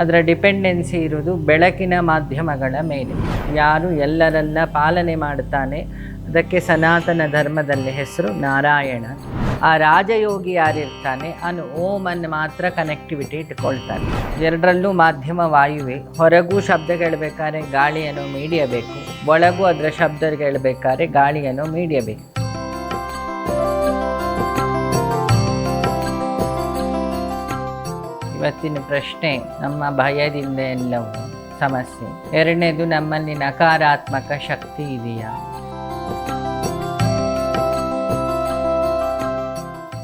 ಅದರ ಡಿಪೆಂಡೆನ್ಸಿ ಇರುವುದು ಬೆಳಕಿನ ಮಾಧ್ಯಮಗಳ ಮೇಲೆ. ಯಾರು ಎಲ್ಲರನ್ನ ಪಾಲನೆ ಮಾಡುತ್ತಾನೆ, ಅದಕ್ಕೆ ಸನಾತನ ಧರ್ಮದಲ್ಲಿ ಹೆಸರು ನಾರಾಯಣ. ಆ ರಾಜಯೋಗಿ ಯಾರಿರ್ತಾನೆ ಅವನು ಓಮನ್ನು ಮಾತ್ರ ಕನೆಕ್ಟಿವಿಟಿ ಇಟ್ಕೊಳ್ತಾನೆ. ಎರಡರಲ್ಲೂ ಮಾಧ್ಯಮ ವಾಯುವೆ. ಹೊರಗೂ ಶಬ್ದ ಕೇಳಬೇಕಾದ್ರೆ ಗಾಳಿಯನ್ನು ಮೀಡಿಯಬೇಕು, ಒಳಗೂ ಅದರ ಶಬ್ದ ಕೇಳಬೇಕಾದ್ರೆ ಗಾಳಿಯನ್ನು ಮೀಡಿಯಬೇಕು. ಇವತ್ತಿನ ಪ್ರಶ್ನೆ, ನಮ್ಮ ಭಯದಿಂದ ಎಲ್ಲವೂ ಸಮಸ್ಯೆ. ಎರಡನೇದು, ನಮ್ಮಲ್ಲಿ ನಕಾರಾತ್ಮಕ ಶಕ್ತಿ ಇದೆಯಾ?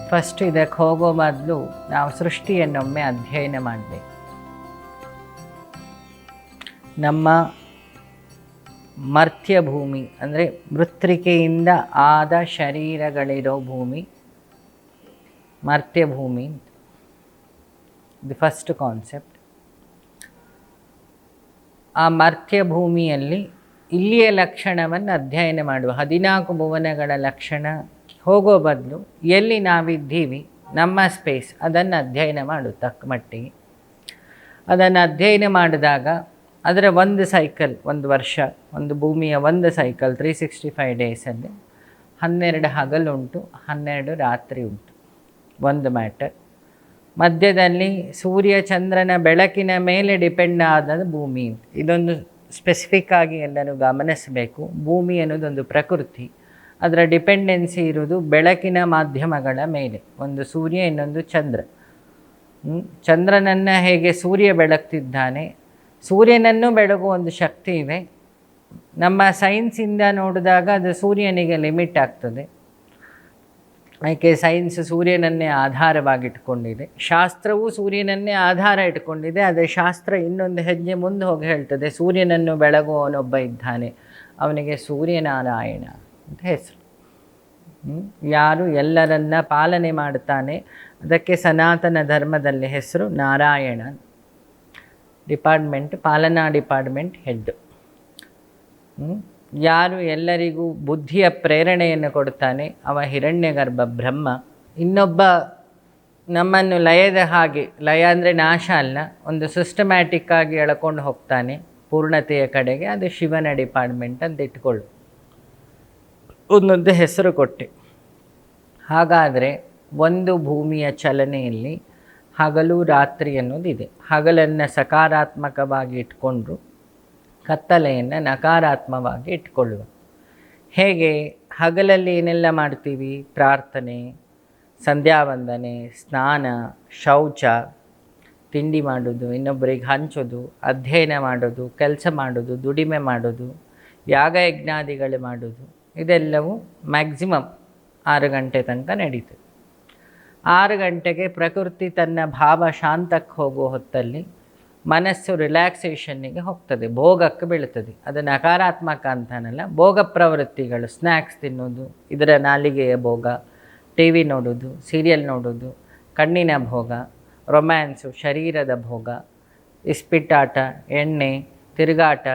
ಫಸ್ಟ್ ಇದಕ್ಕೆ ಹೋಗೋ ಮೊದಲು ನಾವು ಸೃಷ್ಟಿಯನ್ನೊಮ್ಮೆ ಅಧ್ಯಯನ ಮಾಡಬೇಕು. ನಮ್ಮ ಮರ್ತ್ಯ ಭೂಮಿ, ಅಂದರೆ ಮೃತ್ರಿಕೆಯಿಂದ ಆದ ಶರೀರಗಳಿರೋ ಭೂಮಿ, ಮರ್ತ್ಯ ಭೂಮಿ ದಿ ಫಸ್ಟ್ ಕಾನ್ಸೆಪ್ಟ್. ಆ ಮರ್ತ್ಯ ಭೂಮಿಯಲ್ಲಿ ಇಲ್ಲಿಯ ಲಕ್ಷಣವನ್ನು ಅಧ್ಯಯನ ಮಾಡುವ ಹದಿನಾಲ್ಕು ಭುವನಗಳ ಲಕ್ಷಣ ಹೋಗೋ ಬದಲು ಎಲ್ಲಿ ನಾವಿದ್ದೀವಿ, ನಮ್ಮ ಸ್ಪೇಸ್ ಅದನ್ನು ಅಧ್ಯಯನ ಮಾಡು ತಕ್ಕ ಮಟ್ಟಿಗೆ. ಅದನ್ನು ಅಧ್ಯಯನ ಮಾಡಿದಾಗ ಅದರ ಒಂದು ಸೈಕಲ್ ಒಂದು ವರ್ಷ, ಒಂದು ಭೂಮಿಯ ಒಂದು ಸೈಕಲ್ ತ್ರೀ ಸಿಕ್ಸ್ಟಿ ಫೈವ್ ಡೇಸಲ್ಲಿ ಹನ್ನೆರಡು ಹಗಲುಂಟು, ಹನ್ನೆರಡು ರಾತ್ರಿ ಉಂಟು. ಒಂದು ಮ್ಯಾಟರ್ ಮಧ್ಯದಲ್ಲಿ ಸೂರ್ಯ ಚಂದ್ರನ ಬೆಳಕಿನ ಮೇಲೆ ಡಿಪೆಂಡ್ ಆದ ಭೂಮಿ. ಇದೊಂದು ಸ್ಪೆಸಿಫಿಕ್ ಆಗಿ ಎಲ್ಲರೂ ಗಮನಿಸಬೇಕು. ಭೂಮಿ ಅನ್ನೋದೊಂದು ಪ್ರಕೃತಿ. ಅದರ ಡಿಪೆಂಡೆನ್ಸಿ ಇರುವುದು ಬೆಳಕಿನ ಮಾಧ್ಯಮಗಳ ಮೇಲೆ. ಒಂದು ಸೂರ್ಯ, ಇನ್ನೊಂದು ಚಂದ್ರ? ಚಂದ್ರನನ್ನು ಹೇಗೆ ಸೂರ್ಯ ಬೆಳಗ್ತಿದ್ದಾನೆ ಸೂರ್ಯನನ್ನು ಬೆಳಗುವ ಒಂದು ಶಕ್ತಿ ಇದೆ. ನಮ್ಮ ಸೈನ್ಸಿಂದ ನೋಡಿದಾಗ ಅದು ಸೂರ್ಯನಿಗೆ ಲಿಮಿಟ್ ಆಗ್ತದೆ. ಯಾಕೆ ಸೈನ್ಸ್ ಸೂರ್ಯನನ್ನೇ ಆಧಾರವಾಗಿಟ್ಕೊಂಡಿದೆ? ಶಾಸ್ತ್ರವು ಸೂರ್ಯನನ್ನೇ ಆಧಾರ ಇಟ್ಕೊಂಡಿದೆ, ಅದೇ ಶಾಸ್ತ್ರ ಇನ್ನೊಂದು ಹೆಜ್ಜೆ ಮುಂದೆ ಹೋಗಿ ಹೇಳ್ತದೆ, ಸೂರ್ಯನನ್ನು ಬೆಳಗುವವನೊಬ್ಬ ಇದ್ದಾನೆ, ಅವನಿಗೆ ಸೂರ್ಯನಾರಾಯಣ ಅಂತ ಹೆಸರು. ಯಾರು ಎಲ್ಲರನ್ನ ಪಾಲನೆ ಮಾಡ್ತಾನೆ, ಅದಕ್ಕೆ ಸನಾತನ ಧರ್ಮದಲ್ಲಿ ಹೆಸರು ನಾರಾಯಣ. ಡಿಪಾರ್ಟ್ಮೆಂಟ್, ಪಾಲನಾ ಡಿಪಾರ್ಟ್ಮೆಂಟ್ ಹೆಡ್? ಯಾರು ಎಲ್ಲರಿಗೂ ಬುದ್ಧಿಯ ಪ್ರೇರಣೆಯನ್ನು ಕೊಡುತ್ತಾನೆ, ಅವ ಹಿರಣ್ಯಗರ್ಭ ಬ್ರಹ್ಮ. ಇನ್ನೊಬ್ಬ ನಮ್ಮನ್ನು ಲಯದ ಹಾಗೆ, ಲಯ ಅಂದರೆ ನಾಶ ಅಲ್ಲ, ಒಂದು ಸಿಸ್ಟಮ್ಯಾಟಿಕ್ ಆಗಿ ಎಳ್ಕೊಂಡು ಹೋಗ್ತಾನೆ ಪೂರ್ಣತೆಯ ಕಡೆಗೆ, ಅದು ಶಿವನ ಡಿಪಾರ್ಟ್ಮೆಂಟ್ ಅಂತ ಇಟ್ಕೊಳ್ಳು. ಒಂದೊಂದು ಹೆಸರು ಕೊಟ್ಟೆ. ಹಾಗಾದರೆ ಒಂದು ಭೂಮಿಯ ಚಲನೆಯಲ್ಲಿ ಹಗಲು ರಾತ್ರಿ ಅನ್ನೋದಿದೆ. ಹಗಲನ್ನು ಸಕಾರಾತ್ಮಕವಾಗಿ ಇಟ್ಕೊಂಡ್ರು ಕತ್ತಲೆಯನ್ನು ನಕಾರಾತ್ಮವಾಗಿ ಇಟ್ಕೊಳ್ಳುವ. ಹೇಗೆ? ಹಗಲಲ್ಲಿ ಏನೆಲ್ಲ ಮಾಡ್ತೀವಿ? ಪ್ರಾರ್ಥನೆ, ಸಂಧ್ಯಾವಂದನೆ, ಸ್ನಾನ, ಶೌಚ, ತಿಂಡಿ ಮಾಡೋದು, ಇನ್ನೊಬ್ಬರಿಗೆ ಹಂಚೋದು, ಅಧ್ಯಯನ ಮಾಡೋದು, ಕೆಲಸ ಮಾಡೋದು, ದುಡಿಮೆ ಮಾಡೋದು, ಯಾಗ ಯಜ್ಞಾದಿಗಳು ಮಾಡೋದು, ಇದೆಲ್ಲವೂ ಮ್ಯಾಕ್ಸಿಮಮ್ ಆರು ಗಂಟೆ ತನಕ ನಡೀತದೆ. ಆರು ಗಂಟೆಗೆ ಪ್ರಕೃತಿ ತನ್ನ ಭಾವ ಶಾಂತಕ್ಕೆ ಹೋಗೋ ಹೊತ್ತಲ್ಲಿ ಮನಸ್ಸು ರಿಲ್ಯಾಕ್ಸೇಷನ್ನಿಗೆ ಹೋಗ್ತದೆ, ಭೋಗಕ್ಕೆ ಬೀಳ್ತದೆ ಅದು ನಕಾರಾತ್ಮಕ ಅಂತಾನಲ್ಲ, ಭೋಗ ಪ್ರವೃತ್ತಿಗಳು ಸ್ನ್ಯಾಕ್ಸ್ ತಿನ್ನೋದು ಇದರ ನಾಲಿಗೆಯ ಭೋಗ ಟಿ ವಿ ನೋಡೋದು ಸೀರಿಯಲ್ ನೋಡೋದು ಕಣ್ಣಿನ ಭೋಗ ರೊಮ್ಯಾನ್ಸು ಶರೀರದ ಭೋಗ, ಇಸ್ಪಿಟ್ಟಾಟ, ಎಣ್ಣೆ, ತಿರುಗಾಟ,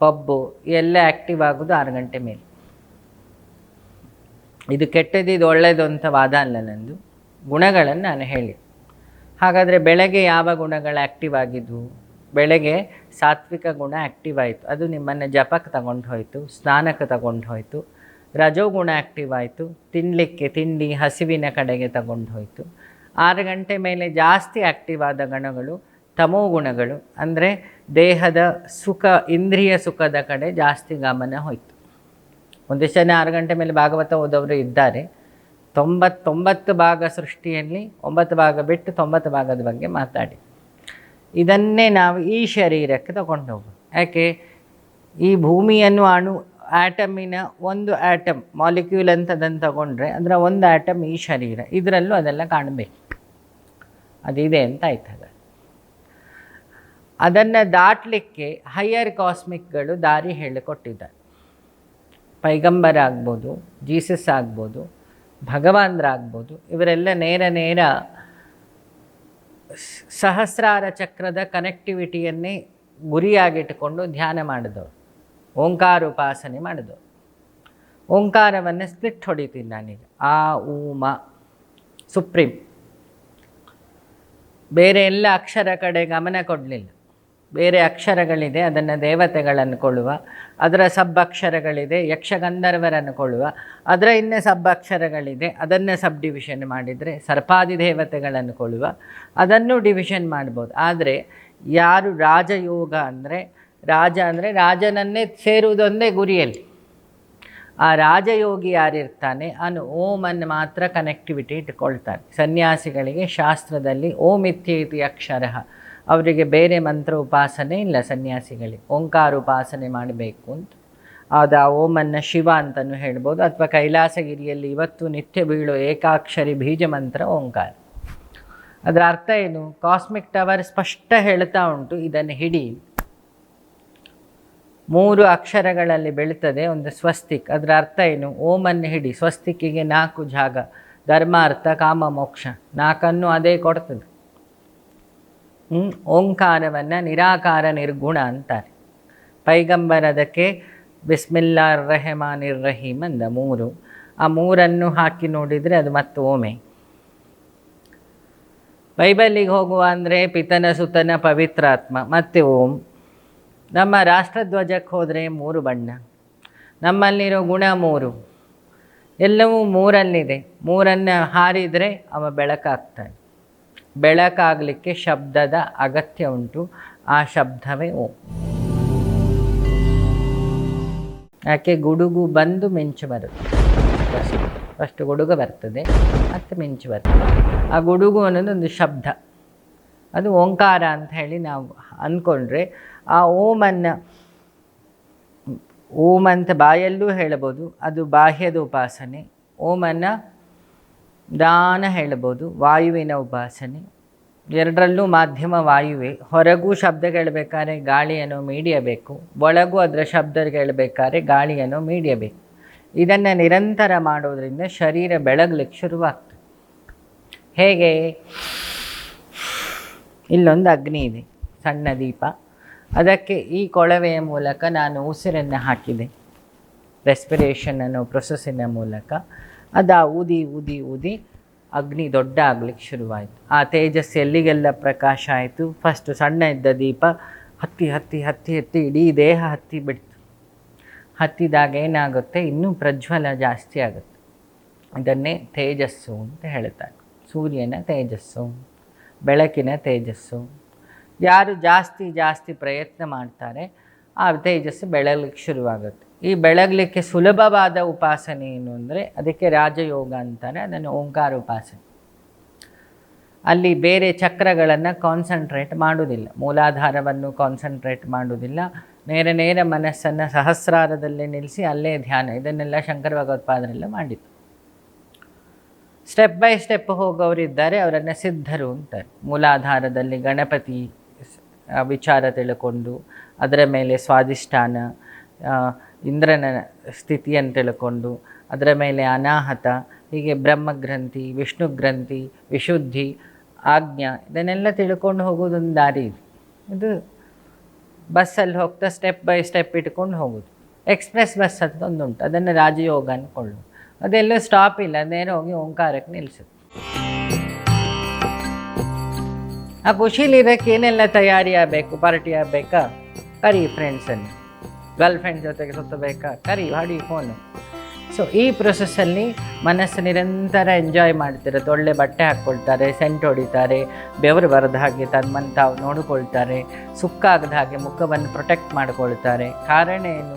ಪಬ್ಬು, ಎಲ್ಲ ಆ್ಯಕ್ಟಿವ್ ಆಗೋದು ಆರು ಗಂಟೆ ಮೇಲೆ. ಇದು ಕೆಟ್ಟದ್ದು, ಇದು ಒಳ್ಳೆಯದು ಅಂತ ವಾದ ಅಲ್ಲ ನಂದು. ಗುಣಗಳನ್ನು ನಾನು ಹೇಳಿ ಹಾಗಾದರೆ ಬೆಳಗ್ಗೆ ಯಾವ ಗುಣಗಳು ಆ್ಯಕ್ಟಿವ್ ಆಗಿದ್ವು? ಬೆಳಗ್ಗೆ ಸಾತ್ವಿಕ ಗುಣ ಆ್ಯಕ್ಟಿವ್ ಆಯಿತು. ಅದು ನಿಮ್ಮನ್ನು ಜಪಕ್ಕೆ ತಗೊಂಡು ಹೋಯಿತು, ಸ್ನಾನಕ್ಕೆ ತಗೊಂಡು ಹೋಯಿತು ರಜೋಗುಣ ಆ್ಯಕ್ಟಿವ್ ಆಯಿತು ತಿನ್ನಲಿಕ್ಕೆ ತಿಂಡಿ ಹಸಿವಿನ ಕಡೆಗೆ ತಗೊಂಡು ಹೋಯಿತು. ಆರು ಗಂಟೆ ಮೇಲೆ ಜಾಸ್ತಿ ಆ್ಯಕ್ಟಿವ್ ಆದ ಗಣಗಳು ತಮೋ ಗುಣಗಳು, ಅಂದರೆ ದೇಹದ ಸುಖ, ಇಂದ್ರಿಯ ಸುಖದ ಕಡೆ ಜಾಸ್ತಿ ಗಮನ ಹೋಯಿತು. ಒಂದಿಷ್ಟು ಜನ ಆರು ಗಂಟೆ ಮೇಲೆ ಭಾಗವತ ಓದೋರು ಇದ್ದಾರೆ. ತೊಂಬತ್ತೊಂಬತ್ತು ಭಾಗ ಸೃಷ್ಟಿಯಲ್ಲಿ, ಒಂಬತ್ತು ಭಾಗ ಬಿಟ್ಟು ತೊಂಬತ್ತು ಭಾಗದ ಬಗ್ಗೆ ಮಾತಾಡಿ. ಇದನ್ನೇ ನಾವು ಈ ಶರೀರಕ್ಕೆ ತಗೊಂಡು ಯಾಕೆ? ಈ ಭೂಮಿಯನ್ನು ಅಣು, ಆಟಮಿನ ಒಂದು ಆಟಮ್ ಮಾಲಿಕ್ಯೂಲ್ ಅಂತ ಅದನ್ನು ತಗೊಂಡ್ರೆ ಅದರ ಒಂದು ಆಟಮ್ ಈ ಶರೀರ. ಇದರಲ್ಲೂ ಅದೆಲ್ಲ ಕಾಣಬೇಕು. ಅದಿದೆ ಅಂತ ಆಯ್ತದ ಅದನ್ನು ದಾಟಲಿಕ್ಕೆ ಹೈಯರ್ ಕಾಸ್ಮಿಕ್ಗಳು ದಾರಿ ಹೇಳಿಕೊಟ್ಟಿದ್ದಾರೆ. ಪೈಗಂಬರ್ ಆಗ್ಬೋದು, ಜೀಸಸ್ ಆಗ್ಬೋದು ಭಗವಾನ್ರಾಗ್ಬೋದು. ಇವರೆಲ್ಲ ನೇರ ನೇರ ಸಹಸ್ರಾರ ಚಕ್ರದ ಕನೆಕ್ಟಿವಿಟಿಯನ್ನೇ ಗುರಿಯಾಗಿಟ್ಟುಕೊಂಡು ಧ್ಯಾನ ಮಾಡಿದವರು. ಓಂಕಾರ ಉಪಾಸನೆ ಮಾಡಿದವರು. ಓಂಕಾರವನ್ನು ಸ್ಪ್ಲಿಟ್ ಹೊಡಿತೀನಿ ನಾನೀಗ. ಆ, ಊ, ಮ, ಸುಪ್ರೀಂ. ಬೇರೆ ಎಲ್ಲ ಅಕ್ಷರ ಕಡೆ ಗಮನ ಕೊಡಲಿಲ್ಲ. ಬೇರೆ ಅಕ್ಷರಗಳಿದೆ, ಅದನ್ನು ದೇವತೆಗಳನ್ನು ಕೊಳ್ಳುವ ಅದರ ಸಬ್ಬಕ್ಷರಗಳಿದೆ ಯಕ್ಷಗಂಧರ್ವರನ್ನು ಕೊಳ್ಳುವ ಅದರ ಇನ್ನೂ ಸಬ್ಬಕ್ಷರಗಳಿದೆ, ಅದನ್ನೇ ಸಬ್ ಡಿವಿಷನ್ ಮಾಡಿದರೆ ಸರ್ಪಾದಿ ದೇವತೆಗಳನ್ನು ಕೊಳ್ಳುವ ಅದನ್ನು ಡಿವಿಷನ್ ಮಾಡ್ಬೋದು. ಆದರೆ ಯಾರು ರಾಜಯೋಗ ಅಂದರೆ, ರಾಜ ಅಂದರೆ ರಾಜನನ್ನೇ ಸೇರುವುದೊಂದೇ ಗುರಿಯಲ್ಲಿ. ಆ ರಾಜಯೋಗಿ ಯಾರಿರ್ತಾನೆ, ಅವನು ಓಮನ್ನು ಮಾತ್ರ ಕನೆಕ್ಟಿವಿಟಿ ಇಟ್ಕೊಳ್ತಾನೆ. ಸನ್ಯಾಸಿಗಳಿಗೆ ಶಾಸ್ತ್ರದಲ್ಲಿ ಓಂ ಇತ್ಯೇತಿ ಅಕ್ಷರ. ಅವರಿಗೆ ಬೇರೆ ಮಂತ್ರ ಉಪಾಸನೆ ಇಲ್ಲ ಸನ್ಯಾಸಿಗಳಿಗೆ. ಓಂಕಾರ ಉಪಾಸನೆ ಮಾಡಬೇಕು ಅಂತ. ಅದು ಆ ಓಮನ್ನು ಶಿವ ಅಂತಲೂ ಹೇಳ್ಬೋದು. ಅಥವಾ ಕೈಲಾಸಗಿರಿಯಲ್ಲಿ ಇವತ್ತು ನಿತ್ಯ ಬೀಳೋ ಏಕಾಕ್ಷರಿ ಬೀಜ ಮಂತ್ರ ಓಂಕಾರ. ಅದರ ಅರ್ಥ ಏನು? ಕಾಸ್ಮಿಕ್ ಟವರ್ ಸ್ಪಷ್ಟ ಹೇಳ್ತಾ ಉಂಟು. ಇದನ್ನು ಹಿಡಿ. ಮೂರು ಅಕ್ಷರಗಳಲ್ಲಿ ಬೆಳೀತದೆ ಒಂದು ಸ್ವಸ್ತಿಕ್. ಅದರ ಅರ್ಥ ಏನು? ಓಮನ್ನು ಹಿಡಿ. ಸ್ವಸ್ತಿಕ್ಕಿಗೆ ನಾಲ್ಕು ಜಾಗ. ಧರ್ಮ ಅರ್ಥ ಕಾಮ, ಮೋಕ್ಷ. ನಾಲ್ಕನ್ನು ಅದೇ ಕೊಡ್ತದೆ? ಓಂಕಾರವನ್ನು ನಿರಾಕಾರ ನಿರ್ಗುಣ ಅಂತಾರೆ. ಪೈಗಂಬರ್ ಅದಕ್ಕೆ ಬಿಸ್ಮಿಲ್ಲಾ ರಹಮಾನ್ ರಹೀಮ್ ಅಂದ ಮೂರು. ಆ ಮೂರನ್ನು ಹಾಕಿ ನೋಡಿದರೆ ಅದು ಮತ್ತು ಓಮೆ ಬೈಬಲಿಗೆ ಹೋಗುವ ಅಂದರೆ ಪಿತನ ಸುತನ ಪವಿತ್ರಾತ್ಮ, ಮತ್ತೆ ಓಂ. ನಮ್ಮ ರಾಷ್ಟ್ರಧ್ವಜಕ್ಕೆ ಹೋದರೆ ಮೂರು ಬಣ್ಣ. ನಮ್ಮಲ್ಲಿರೋ ಗುಣ ಮೂರು. ಎಲ್ಲವೂ ಮೂರಲ್ಲಿದೆ. ಮೂರನ್ನು ಹಾರಿದರೆ ಅವ ಬೆಳಕಾಗ್ತಾನೆ. ಬೆಳಕಾಗಲಿಕ್ಕೆ ಶಬ್ದದ ಅಗತ್ಯ ಉಂಟು. ಆ ಶಬ್ದವೇ ಓಂ. ಯಾಕೆ ಗುಡುಗು ಬಂದು ಮಿಂಚು ಬರುತ್ತೆ ಫಸ್ಟ್ ಗುಡುಗು ಬರ್ತದೆ, ಮತ್ತು ಮಿಂಚು ಬರ್ತದೆ. ಆ ಗುಡುಗು ಅನ್ನೋದು ಒಂದು ಶಬ್ದ. ಅದು ಓಂಕಾರ ಅಂತ ಹೇಳಿ ನಾವು ಅಂದ್ಕೊಂಡ್ರೆ ಆ ಓಮನ್ನು ಓಂ ಅಂತ ಬಾಯಲ್ಲೂ ಹೇಳಬಹುದು. ಅದು ಬಾಹ್ಯದ ಉಪಾಸನೆ. ಓಮನ್ನು ದಾನ ಹೇಳ್ಬೋದು ವಾಯುವಿನ ಉಪಾಸನೆ. ಎರಡರಲ್ಲೂ ಮಾಧ್ಯಮ ವಾಯುವೆ. ಹೊರಗೂ ಶಬ್ದ ಕೇಳಬೇಕಾದ್ರೆ ಗಾಳಿಯನ್ನು ಮೀಡಿಯಬೇಕು, ಒಳಗೂ ಅದರ ಶಬ್ದ ಕೇಳಬೇಕಾದ್ರೆ ಗಾಳಿಯನ್ನು ಮೀಡಿಯಬೇಕು. ಇದನ್ನು ನಿರಂತರ ಮಾಡೋದರಿಂದ ಶರೀರ ಬೆಳಗ್ಲಿಕ್ಕೆ ಶುರುವಾಗ್ತದೆ. ಹೇಗೆ? ಇಲ್ಲೊಂದು ಅಗ್ನಿ ಇದೆ, ಸಣ್ಣ ದೀಪ. ಅದಕ್ಕೆ ಈ ಕೊಳವೆಯ ಮೂಲಕ ನಾನು ಉಸಿರನ್ನು ಹಾಕಿದೆ. ರೆಸ್ಪಿರೇಷನ್ ಅನ್ನೋ ಪ್ರೊಸೆಸ್ಸಿನ ಮೂಲಕ. ಅದು ಊದಿ ಊದಿ ಊದಿ ಅಗ್ನಿ ದೊಡ್ಡ ಆಗ್ಲಿಕ್ಕೆ ಶುರುವಾಯಿತು. ಆ ತೇಜಸ್ಸು ಎಲ್ಲಿಗೆಲ್ಲ ಪ್ರಕಾಶ ಆಯಿತು? ಫಸ್ಟು ಸಣ್ಣ ಇದ್ದ ದೀಪ ಹತ್ತಿ ಹತ್ತಿ ಹತ್ತಿ ಹತ್ತಿ, ಇಡೀ ದೇಹ ಹತ್ತಿ ಬಿಡ್ತು. ಹತ್ತಿದಾಗ ಏನಾಗುತ್ತೆ? ಇನ್ನೂ ಪ್ರಜ್ವಲ ಜಾಸ್ತಿ ಆಗುತ್ತೆ. ಇದನ್ನೇ ತೇಜಸ್ಸು ಅಂತ ಹೇಳ್ತಾರೆ. ಸೂರ್ಯನ ತೇಜಸ್ಸು, ಬೆಳಕಿನ ತೇಜಸ್ಸು. ಯಾರು ಜಾಸ್ತಿ ಜಾಸ್ತಿ ಪ್ರಯತ್ನ ಮಾಡ್ತಾರೆ, ಆ ತೇಜಸ್ಸು ಬೆಳಲಿಕ್ಕೆ ಶುರುವಾಗುತ್ತೆ. ಈ ಬೆಳಗಲಿಕ್ಕೆ ಸುಲಭವಾದ ಉಪಾಸನೆ ಏನು ಅಂದರೆ ಅದಕ್ಕೆ ರಾಜಯೋಗ ಅಂತಾರೆ ಅದನ್ನು ಓಂಕಾರ ಉಪಾಸನೆ. ಅಲ್ಲಿ ಬೇರೆ ಚಕ್ರಗಳನ್ನು ಕಾನ್ಸಂಟ್ರೇಟ್ ಮಾಡೋದಿಲ್ಲ ಮೂಲಾಧಾರವನ್ನು ಕಾನ್ಸಂಟ್ರೇಟ್ ಮಾಡುವುದಿಲ್ಲ. ನೇರ ನೇರ ಮನಸ್ಸನ್ನು ಸಹಸ್ರಾರದಲ್ಲೇ ನಿಲ್ಲಿಸಿ ಅಲ್ಲೇ ಧ್ಯಾನ ಇದನ್ನೆಲ್ಲ ಶಂಕರ ಭಗವತ್ಪಾದರೆಲ್ಲ ಮಾಡಿದ್ದು. ಸ್ಟೆಪ್ ಬೈ ಸ್ಟೆಪ್ ಹೋಗೋರಿದ್ದಾರೆ ಅವರನ್ನು ಸಿದ್ಧರು ಅಂತಾರೆ. ಮೂಲಾಧಾರದಲ್ಲಿ ಗಣಪತಿ ವಿಚಾರ ತಿಳ್ಕೊಂಡು ಅದರ ಮೇಲೆ ಸ್ವಾದಿಷ್ಠಾನ ಆ, ಇಂದ್ರನ ಸ್ಥಿತಿಯನ್ನು ತಿಳ್ಕೊಂಡು ಅದರ ಮೇಲೆ ಅನಾಹತ, ಹೀಗೆ ಬ್ರಹ್ಮಗ್ರಂಥಿ ವಿಷ್ಣು ಗ್ರಂಥಿ ವಿಶುದ್ಧಿ, ಆಜ್ಞಾ ಇದನ್ನೆಲ್ಲ ತಿಳ್ಕೊಂಡು ಹೋಗೋದೊಂದು ದಾರಿ ಇದೆ. ಇದು ಬಸ್ಸಲ್ಲಿ ಹೋಗ್ತಾ ಸ್ಟೆಪ್ ಬೈ ಸ್ಟೆಪ್ ಇಟ್ಕೊಂಡು ಹೋಗೋದು. ಎಕ್ಸ್ಪ್ರೆಸ್ ಬಸ್ ಅಂತ ಒಂದುಂಟು ಅದನ್ನು ರಾಜಯೋಗ ಅಂದ್ಕೊಳ್ಳು ಅದೆಲ್ಲೂ ಸ್ಟಾಪ್ ಇಲ್ಲ, ನೇರ ಹೋಗಿ ಓಂಕಾರಕ್ಕೆ ನಿಲ್ಲಿಸುತ್ತೆ ಆ ಖುಷಿಲಿರೋಕ್ಕೆ ಏನೆಲ್ಲ ತಯಾರಿ ಆಗಬೇಕು ಪಾರ್ಟಿ ಆಗಬೇಕಾ ಕರಿ ಫ್ರೆಂಡ್ಸನ್ನು ಗರ್ಲ್ ಫ್ರೆಂಡ್ ಜೊತೆಗೆ ಸುತ್ತಬೇಕಾ ಕರಿ, ಹಾಡಿ ಫೋನು ಸೊ ಈ ಪ್ರೊಸೆಸ್ಸಲ್ಲಿ ಮನಸ್ಸು ನಿರಂತರ ಎಂಜಾಯ್ ಮಾಡ್ತಿರುತ್ತೆ ಒಳ್ಳೆ ಬಟ್ಟೆ ಹಾಕ್ಕೊಳ್ತಾರೆ ಸೆಂಟ್ ಹೊಡಿತಾರೆ, ಬೆವರು ಬರದ ಹಾಗೆ ತಮ್ಮನ್ನು ತಾವು ನೋಡಿಕೊಳ್ತಾರೆ, ಸುಕ್ಕಾಗದ ಹಾಗೆ ಮುಖವನ್ನು ಪ್ರೊಟೆಕ್ಟ್ ಮಾಡಿಕೊಳ್ತಾರೆ. ಕಾರಣ ಏನು?